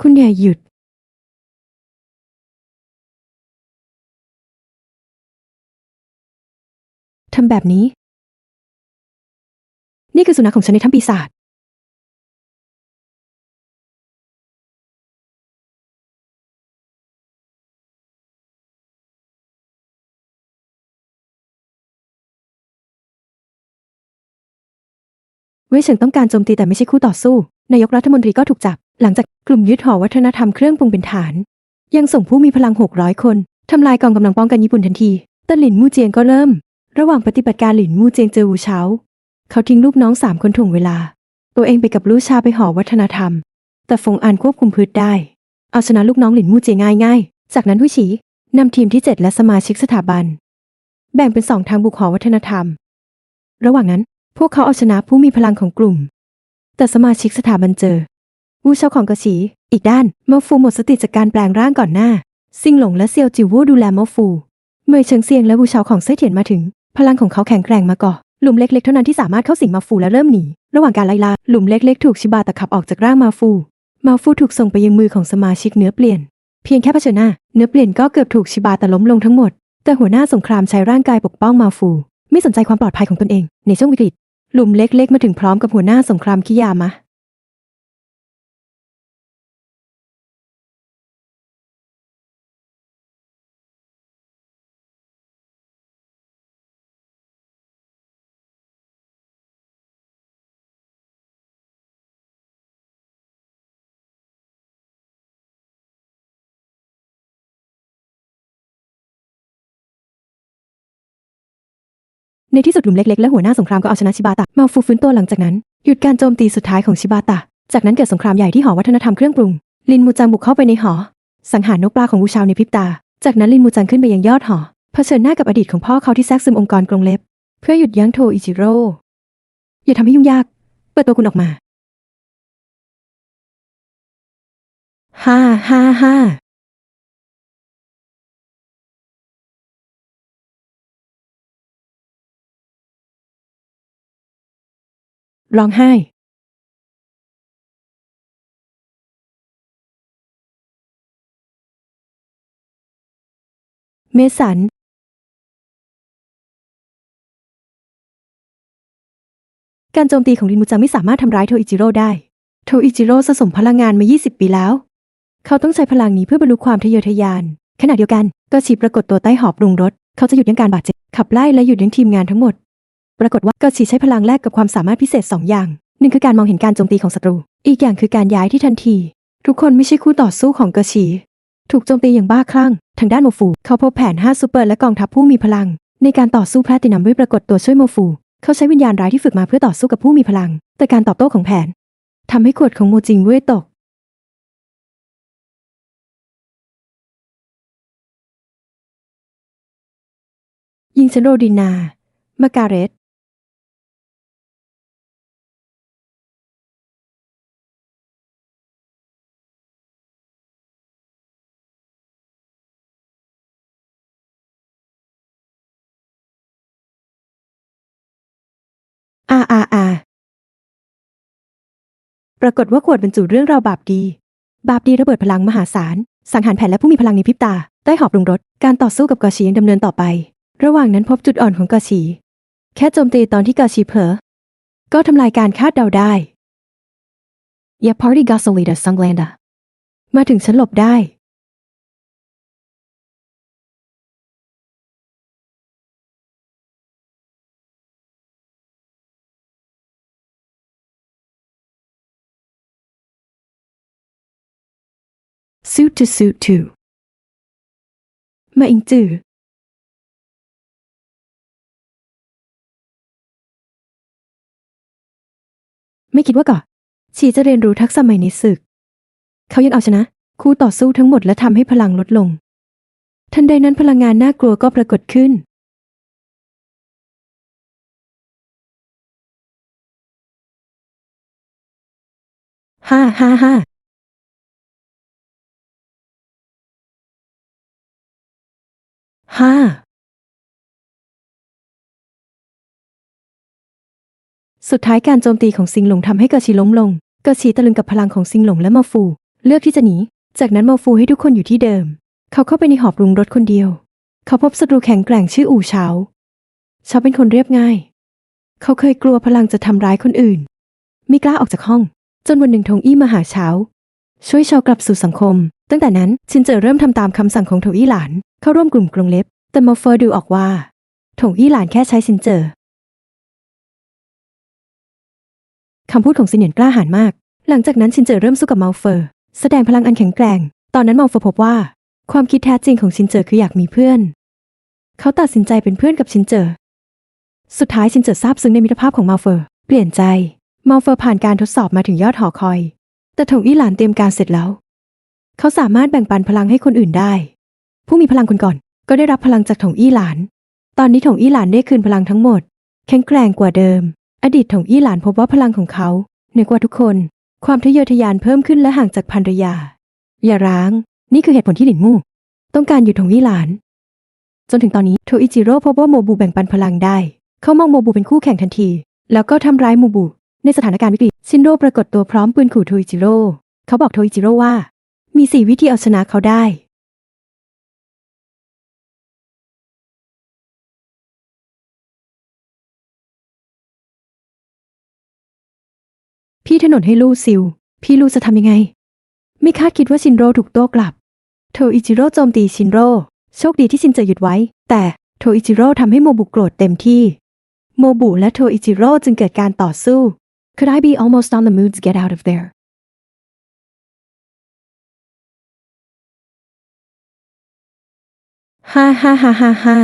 คุณอย่าหยุดทำแบบนี้ นี่คือสุนัขของฉันในถ้ำปีศาจ เว่ยเฉิงต้องการโจมตีแต่ไม่ใช่คู่ต่อสู้ นายกรัฐมนตรีก็ถูกจับ หลังจากกลุ่มยึดหอวัฒนธรรมเครื่องปรุงเป็นฐาน ยังส่งผู้มีพลัง 600 คนทำลายกองกำลังป้องกันญี่ปุ่นทันทีต่หลินมู่เจียงก็เริ่ม ระหว่างปฏิบัติการหลินมู่เจียงเจอวูเฉาเขาทิ้งลูกน้องสามคนถ่วงเวลา ตัวเองไปกับลูกชาไปหอวัฒนธรรม แต่ฟงอันควบคุมพืชได้ เอาชนะลูกน้องหลินมู่เจียงง่ายๆ จากนั้นหุยฉีนำทีมที่ 7 และสมาชิกสถาบัน แบ่งเป็นสองทางบุกหอวัฒนธรรม ระหว่างนั้นพวกเขาเอาชนะผู้มีพลังของกลุ่ม แต่สมาชิกสถาบันเจอ วูเชาของกระฉี อีกด้านเมาฟูหมดสติจากการแปลงร่างก่อนหน้า ซิงหลงและเซียวจิววูดูแลเมาฟู เมยเฉิงเซียงและวูเชาของเซ่ยเถียนมาถึง พลังของเขาแข็งแกร่งมาก่อนหลุมเล็กๆเท่านั้นที่สามารถเข้าสิงมาฟูและเริ่มหนี ระหว่างการไล่ล่าหลุมเล็กๆ ถูกชิบาตะขับออกจากร่างมาฟู มาฟูถูกส่งไปยังมือของสมาชิกเนื้อเปลี่ยน เพียงแค่เผชิญหน้า เนื้อเปลี่ยนก็เกือบถูกชิบาตะล้มลงทั้งหมด แต่หัวหน้าสงครามใช้ร่างกายปกป้องมาฟู ไม่สนใจความปลอดภัยของตนเอง ในช่วงวิกฤต หลุมเล็กๆ มาถึงพร้อมกับหัวหน้าสงครามคิยามะ ในที่สุดหลุมเล็กๆและหัวหน้าสงครามก็เอาชนะชิบาตะมาฟูฟื้นตัวหลังจากนั้น หยุดการโจมตีสุดท้ายของชิบาตะ จากนั้นเกิดสงครามใหญ่ที่หอวัฒนธรรมเครื่องปรุง ลินมูจังบุกเข้าไปในหอ สังหารนกปลาของวูชาวในพริบตา จากนั้นลินมูจังขึ้นไปยังยอดหอเผชิญหน้ากับอดีตของพ่อเขาที่แทรกซึมองค์กรกรงเล็บ เพื่อหยุดยั้งโทอิจิโร่อย่าทำให้ยุ่งยาก เปิดตัวคุณออกมา ฮ่าฮ่าฮ่า ร้องไห้ เมสัน การโจมตีของรินมูจังไม่สามารถทำร้ายโทอิจิโร่ได้ โทอิจิโร่สะสมพลังงานมา 20 ปีแล้ว เขาต้องใช้พลังนี้เพื่อบรรลุความทะเยอทะยาน ขณะเดียวกันก็ฉีปรากฏตัวใต้หอบรุงรถ เขาจะหยุดยั้งการบาดเจ็บ ขับไล่และหยุดยั้งทีมงานทั้งหมด ปรากฏว่าก็ฉีใช้พลังแลกกับความสามารถพิเศษสองอย่าง หนึ่งคือการมองเห็นการโจมตีของศัตรู อีกอย่างคือการย้ายที่ทันที ทุกคนไม่ใช่คู่ต่อสู้ของเกอฉี ถูกโจมตีอย่างบ้าคลั่ง ทางด้านโมฟู เขาพบแผน 5 ซูเปอร์และกองทัพผู้มีพลัง ในการต่อสู้แพลตินัมด้วยปรากฏตัวช่วยโมฟู เขาใช้วิญญาณร้ายที่ฝึกมาเพื่อต่อสู้กับผู้มีพลัง แต่การตอบโต้ของแผนทำให้ขวดของโมจิงเว่ยตกยิงเซนโรดินา มาการเรต อาอาอาปรากฏว่าขวดบรรจุเรื่องราวบาปดี บาปดีระเบิดพลังมหาศาล สังหารแผนและผู้มีพลังในพริบตา ได้หอบลงรถ การต่อสู้กับกอชียังดำเนินต่อไป ระหว่างนั้นพบจุดอ่อนของกอชี แค่โจมตีตอนที่กอชีเผลอ ก็ทำลายการคาดเดาได้ยาพาร์ตี้กาโซลิดาซังแลนดามาถึงฉันหลบได้ suit to suit to มาอิงจือไม่คิดว่าก่อนชีจะเรียนรู้ทักษะใหม่ในศึก เขายังเอาชนะ คู่ต่อสู้ทั้งหมดและทำให้พลังลดลง ทันใดนั้นพลังงานน่ากลัวก็ปรากฏขึ้น ฮ่าฮ่าฮ่า สุดท้ายการโจมตีของซิงหลงทำให้เกอชีล้มลง เกอชีตะลึงกับพลังของซิงหลงและมาฟู เลือกที่จะหนี จากนั้นมาฟูให้ทุกคนอยู่ที่เดิม เขาเข้าไปในหอปรุงรถคนเดียว เขาพบศัตรูแข็งแกร่งชื่ออู่เฉาเขาเป็นคนเรียบง่าย เขาเคยกลัวพลังจะทำร้ายคนอื่น ไม่กล้าออกจากห้อง จนวันหนึ่งทงอี้มาหาเช้าช่วยเชากลับสู่สังคม ตั้งแต่นั้นชินเจอเริ่มทำตามคำสั่งของโถอี้หลาน เข้าร่วมกลุ่มกรงเล็บ แต่มาเฟอร์ดูออกว่าโถอี้หลานแค่ใช้ชินเจอ คำพูดของซินเหนียนกล้าหาญมาก หลังจากนั้นชินเจอเริ่มสู้กับเมาเฟอร์ แสดงพลังอันแข็งแกร่ง ตอนนั้นเมาเฟอร์พบว่า ความคิดแท้จริงของชินเจอคืออยากมีเพื่อน เขาตัดสินใจเป็นเพื่อนกับชินเจอสุดท้ายชินเจอซาบซึ้งในมิตรภาพของเมาเฟอร์ เปลี่ยนใจ เมาเฟอร์ผ่านการทดสอบมาถึงยอดหอคอย แต่ถงอี้หลานเตรียมการเสร็จแล้ว เขาสามารถแบ่งปันพลังให้คนอื่นได้ ผู้มีพลังคนก่อน ก็ได้รับพลังจากถงอี้หลาน ตอนนี้ถงอี้หลานได้คืนพลังทั้งหมด แข็งแกร่งกว่าเดิม อดีตถงอี้หลานพบว่าพลังของเขาเหนือกว่าทุกคน ความทะเยอทะยานเพิ่มขึ้นและห่างจากภรรยา อย่าร้าง นี่คือเหตุผลที่หลินมู่ ต้องการอยู่ถงอี้หลาน จนถึงตอนนี้โทอิจิโร่พบว่าโมบูแบ่งปันพลังได้ เขามองโมบูเป็นคู่แข่งทันที แล้วก็ทำร้ายโมบู ในสถานการณ์วิกฤตชินโร่ปรากฏตัวพร้อมปืนขู่โทอิจิโร่เขาบอกโทอิจิโร่ว่า มีสี่วิธีเอาชนะเขาได้ พี่ถนนให้ลู่ซิล พี่ลู่จะทำยังไง ไม่คาดคิดว่าชินโร่ถูกโต้กลับ โทอิจิโร่โจมตีชินโร่ โชคดีที่ชินเจอหยุดไว้ แต่โทอิจิโร่ทำให้โมบุโกรธเต็มที่ โมบุและโทอิจิโร่จึงเกิดการต่อสู้ Could I be almost on the mood to get out of there ฮ่าฮ่าฮ่าฮ่าฮ่า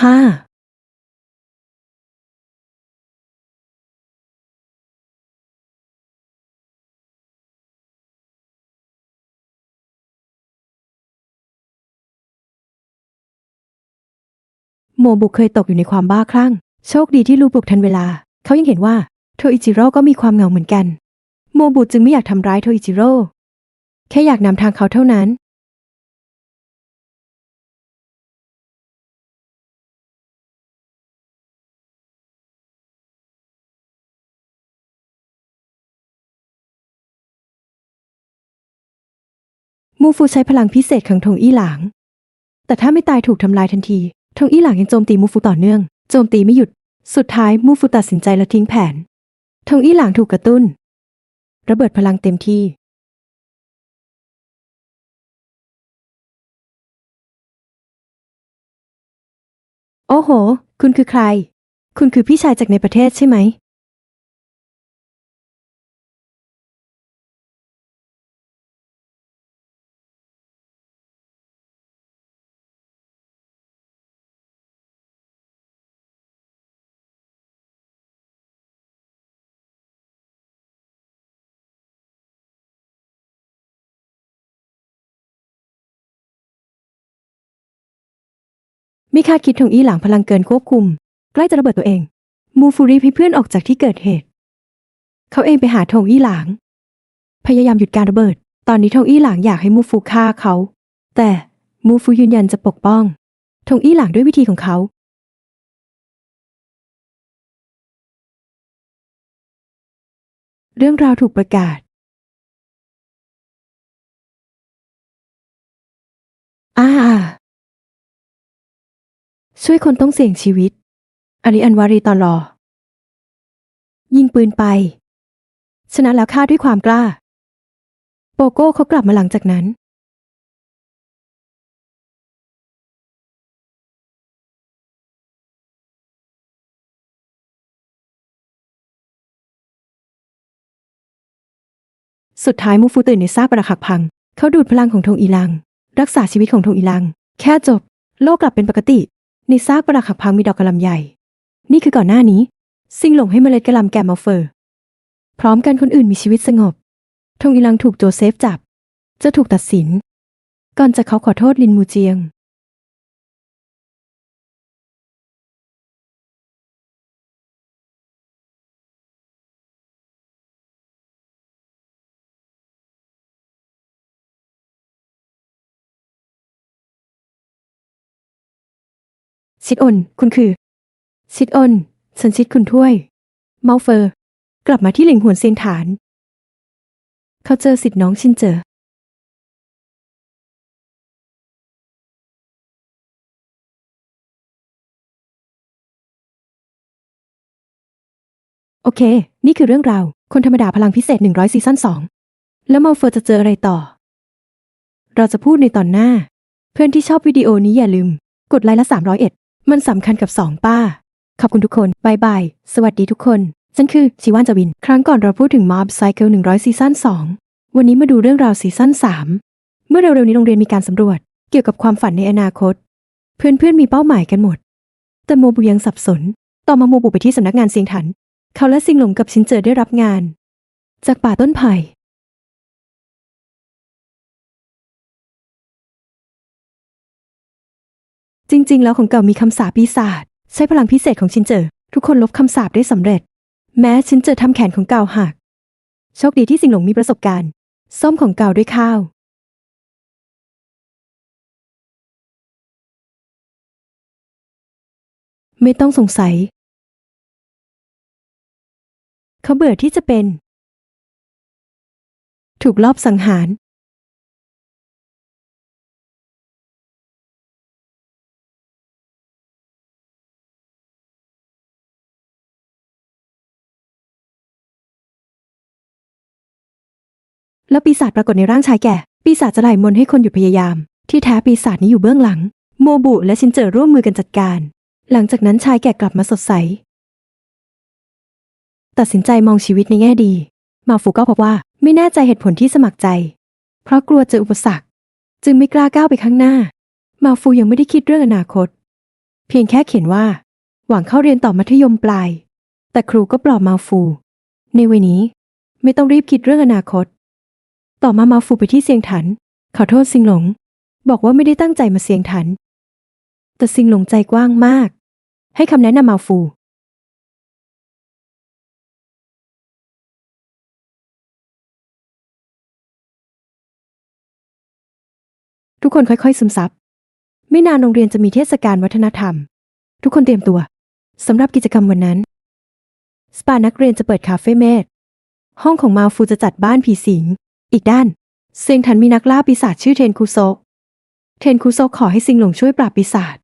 ฮ่า โมบุเคยตกอยู่ในความบ้าคลั่ง โชคดีที่ลูปลุกทันเวลา เขายังเห็นว่าโทอิจิโร่ก็มีความเหงาเหมือนกัน โมบุจึงไม่อยากทำร้ายโทอิจิโร่ แค่อยากนำทางเขาเท่านั้น มูฟูใช้พลังพิเศษของทงอี้หลาง แต่ถ้าไม่ตายถูกทำลายทันที ทงอี้หลางยังโจมตีมูฟูต่อเนื่อง โจมตีไม่หยุด สุดท้ายมูฟูตัดสินใจและทิ้งแผน ทงอี้หลางถูกกระตุ้น ระเบิดพลังเต็มที่ โอ้โห คุณคือใคร คุณคือพี่ชายจากในประเทศใช่ไหม ม่คาดคิดทงอี้หลางพลังเกินควบคุม ใกล้จะระเบิดตัวเอง มูฟูรีบให้เพื่อนออกจากที่เกิดเหตุ เขาเองไปหาทงอี้หลาง พยายามหยุดการระเบิด ตอนนี้ทงอี้หลางอยากให้มูฟูฆ่าเขา แต่มูฟูยืนยันจะปกป้องทงอี้หลางด้วยวิธีของเขา เรื่องราวถูกประกาศ อ่า ช่วยคนต้องเสี่ยงชีวิต อริอันวารีตอนรอ ยิงปืนไป ชนะแล้วฆ่าด้วยความกล้า โปโก้เขากลับมาหลังจากนั้น สุดท้ายมูฟูตื่นในซากปรักหักพัง เขาดูดพลังของธงอีลัง รักษาชีวิตของธงอีลัง แค่จบ โลกกลับเป็นปกติ ในซากปรักหักพังมีดอกกระลำใหญ่ นี่คือก่อนหน้านี้ ซิงหลงให้เมล็ดกระลำแก่มาเฟอร์ พร้อมกันคนอื่นมีชีวิตสงบ ทงอีลังถูกโจเซฟจับ จะถูกตัดสิน ก่อนจะเขาขอโทษลินมูเจียง ชิดอน คุณคือชิดอนฉันชิดคุณถ้วย เมาเฟอร์ กลับมาที่หลิงหวนเซียนฐาน เขาเจอสิทธิ์น้องชินเจอโอเค นี่คือเรื่องราว คนธรรมดาพลังพิเศษ 100 ซีซั่น2 แล้วมาเฟอร์จะเจออะไรต่อ เราจะพูดในตอนหน้า เพื่อนที่ชอบวิดีโอนี้อย่าลืม กดไลค์ละ301 มันสำคัญกับ2ป้า ขอบคุณทุกคนบายบาย สวัสดีทุกคน ฉันคือชิวานจวิน ครั้งก่อนเราพูดถึง Mob Cycle 100 ซีซั่น2 วันนี้มาดูเรื่องราวซีซั่น3 เมื่อเร็วๆนี้โรงเรียนมีการสำรวจ เกี่ยวกับความฝันในอนาคต เพื่อนๆมีเป้าหมายกันหมด แต่โมบุยังสับสน ต่อมาโมบุไปที่สำนักงานเซียงถัน เขาและซิงหลงกับชินเจอได้รับงาน จากป่าต้นไผ่ จริง ๆ แล้วของเก่ามีคำสาปปีศาจใช้พลังพิเศษของชินเจอ ทุกคนลบคำสาปได้สำเร็จ แม้ชินเจอทำแขนของเก่าหักโชคดีที่สิงหลงมีประสบการณ์ซ่อมของเก่าด้วยข้าว ไม่ต้องสงสัย เขาเบื่อที่จะเป็น ถูกลอบสังหาร แล้วปีศาจปรากฏในร่างชายแก่ ปีศาจจะไหลมนให้คนหยุดพยายาม ที่แท้ปีศาจนี้อยู่เบื้องหลัง โมบุและชินเจอร่วมมือกันจัดการ หลังจากนั้นชายแก่กลับมาสดใส ตัดสินใจมองชีวิตในแง่ดี มาฟูก็พบว่าไม่แน่ใจเหตุผลที่สมัครใจ เพราะกลัวเจออุปสรรค จึงไม่กล้าก้าวไปข้างหน้า มาฟูยังไม่ได้คิดเรื่องอนาคต เพียงแค่เขียนว่า หวังเข้าเรียนต่อมัธยมปลาย แต่ครูก็ปลอบมาฟู ในวัยนี้ ไม่ต้องรีบคิดเรื่องอนาคต ต่อมามาฟูไปที่เซียงถัน ขอโทษซิงหลง บอกว่าไม่ได้ตั้งใจมาเซียงถัน แต่ซิงหลงใจกว้างมาก ให้คำแนะนำมาฟู ทุกคนค่อยๆ ซึมซับ ไม่นานโรงเรียนจะมีเทศกาลวัฒนธรรม ทุกคนเตรียมตัวสำหรับกิจกรรมวันนั้น สปานักเรียนจะเปิดคาเฟ่เมดห้องของมาฟูจะจัดบ้านผีสิง อีกด้าน เซียงถันมีนักล่าปีศาจชื่อเทนคุโซ เทนคุโซขอให้ซิงหลงช่วยปราบปีศาจ